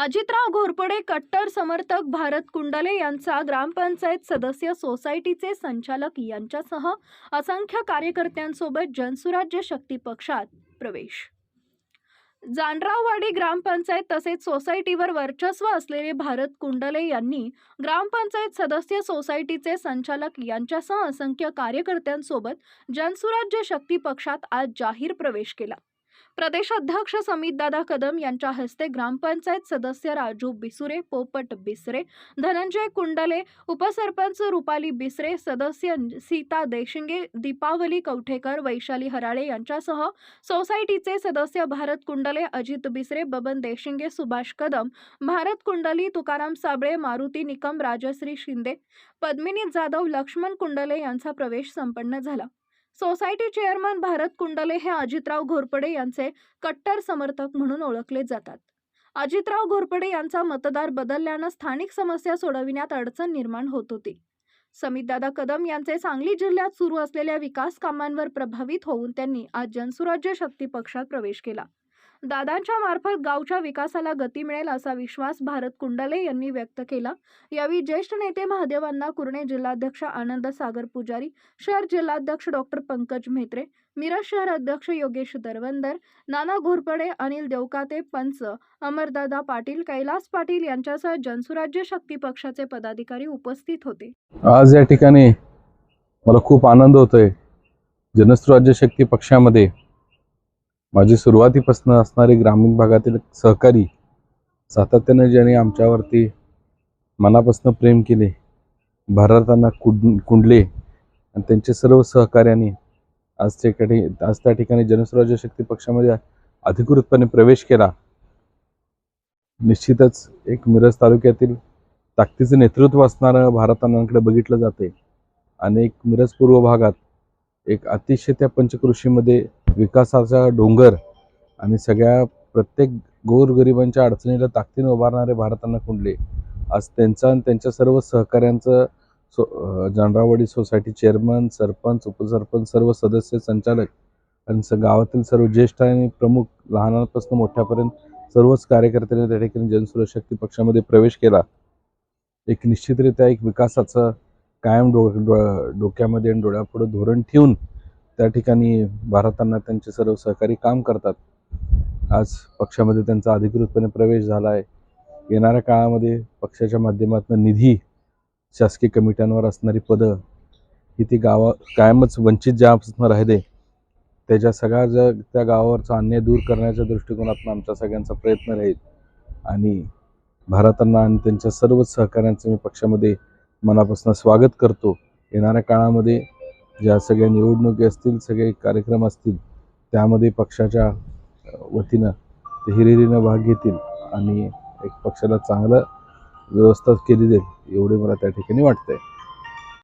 अजितराव घोरपडे कट्टर समर्थक भारत कुंडले यांचा ग्रामपंचायत सदस्य सोसायटीचे संचालक यांच्यासह असंख्य कार्यकर्त्यांसोबत जनसुराज्य शक्ती पक्षात प्रवेश. जानराववाडी ग्रामपंचायत तसेच सोसायटीवर वर्चस्व असलेले भारत कुंडले यांनी ग्रामपंचायत सदस्य सोसायटीचे संचालक यांच्यासह असंख्य कार्यकर्त्यांसोबत जनसुराज्य शक्ती पक्षात आज जाहीर प्रवेश केला. प्रदेशाध्यक्ष समितदादा कदम यांच्या हस्ते ग्रामपंचायत सदस्य राजू बिसुरे पोपट बिसरे धनंजय कुंडले उपसरपंच रुपाली बिसरे सदस्य सीता देशिंगे दीपावली कवठेकर वैशाली हराळे यांच्यासह सोसायटीचे सदस्य भारत कुंडले अजित बिसरे बबन देशिंगे सुभाष कदम भारत कुंडली तुकाराम साबळे मारुती निकम राजश्री शिंदे पद्मिनी जाधव लक्ष्मण कुंडले यांचा प्रवेश संपन्न झाला. सोसायटी चेअरमन भारत कुंडले हे अजितराव घोरपडे यांचे कट्टर समर्थक म्हणून ओळखले जातात. अजितराव घोरपडे यांचा मतदार बदलल्यानं स्थानिक समस्या सोडविण्यात अडचण निर्माण होत होती. समितदादा कदम यांचे सांगली जिल्ह्यात सुरू असलेल्या विकास कामांवर प्रभावित होऊन त्यांनी आज जनसुराज्य शक्ती पक्षात प्रवेश केला. दादांच्या मार्फत गावच्या विकासाला गती मिळेल असा विश्वास भारत कुंडले यांनी व्यक्त केला. यावेळी ज्येष्ठ नेते महादेवांना कुर्णे जिल्हाध्यक्ष आनंद सागर पुजारी शहर जिल्हाध्यक्ष डॉक्टर पंकज म्हेत्रे मिरज शहर अध्यक्ष योगेश दरवंदर नाना घोरपडे अनिल देवकाते पंच अमरदादा पाटील कैलास पाटील यांच्यासह जनसुराज्य शक्ती पक्षाचे पदाधिकारी उपस्थित होते. आज या ठिकाणी मला खूप आनंद होतोय. जनसुराज्य शक्ती पक्षामध्ये माझी सुरुवातीपासून असणारे ग्रामीण भागातील सहकारी सातत्याने ज्यांनी आमच्यावरती मनापासून प्रेम केले भारतांना कुंड कुंडले आणि त्यांचे सर्व सहकार्यांनी आज त्या ठिकाणी आज त्या ठिकाणी जनस्वराज्य शक्ती पक्षामध्ये अधिकृतपणे प्रवेश केला. निश्चितच एक मिरज तालुक्यातील ताकदीचं नेतृत्व असणारं भारतांकडे बघितलं जाते आणि एक मिरज पूर्व भागात एक अतिशय त्या पंचकृषीमध्ये विकासाचा डोंगर आणि सगळ्या प्रत्येक गोरगरिबांच्या अडचणीला ताकदीने उभारणारे भारतांना कुंडले आज त्यांचं आणि त्यांच्या सर्व सहकाऱ्यांचं सो अं, जानरावाडी सोसायटी चेअरमन सरपंच उपसरपंच सर्व सदस्य संचालक आणि स गावातील सर्व ज्येष्ठ आणि प्रमुख लहानांपासून मोठ्यापर्यंत सर्वच कार्यकर्त्यांनी त्या ठिकाणी जनसुरक्षा पक्षामध्ये प्रवेश केला. एक निश्चितरित्या एक विकासाचं कायम डो डो डोक्यामध्ये आणि डोळ्यापुढं धोरण ठेवून त्या ठिकाणी भारतांना त्यांचे सर्व सहकारी काम करतात. आज पक्षामध्ये त्यांचा अधिकृतपणे प्रवेश झाला आहे येणाऱ्या काळामध्ये पक्षाच्या माध्यमातून निधी शासकीय कमिट्यांवर असणारी पदं ही ती गावा कायमच वंचित ज्यापासून राहिले त्याच्या सगळ्या ज त्या गावावरचा अन्याय दूर करण्याच्या दृष्टिकोनातून आमचा सगळ्यांचा प्रयत्न राहील. आणि भारतांना आणि त्यांच्या सर्व सहकाऱ्यांचं मी पक्षामध्ये मनापासून स्वागत करतो. येणाऱ्या काळामध्ये ज्या सगळ्या निवडणुकी असतील सगळे कार्यक्रम असतील त्यामध्ये पक्षाच्या वतीनं ते हिरिरीनं भाग घेतील आणि एक पक्षाला चांगलं व्यवस्था केली जाईल एवढे मला त्या ठिकाणी वाटतंय.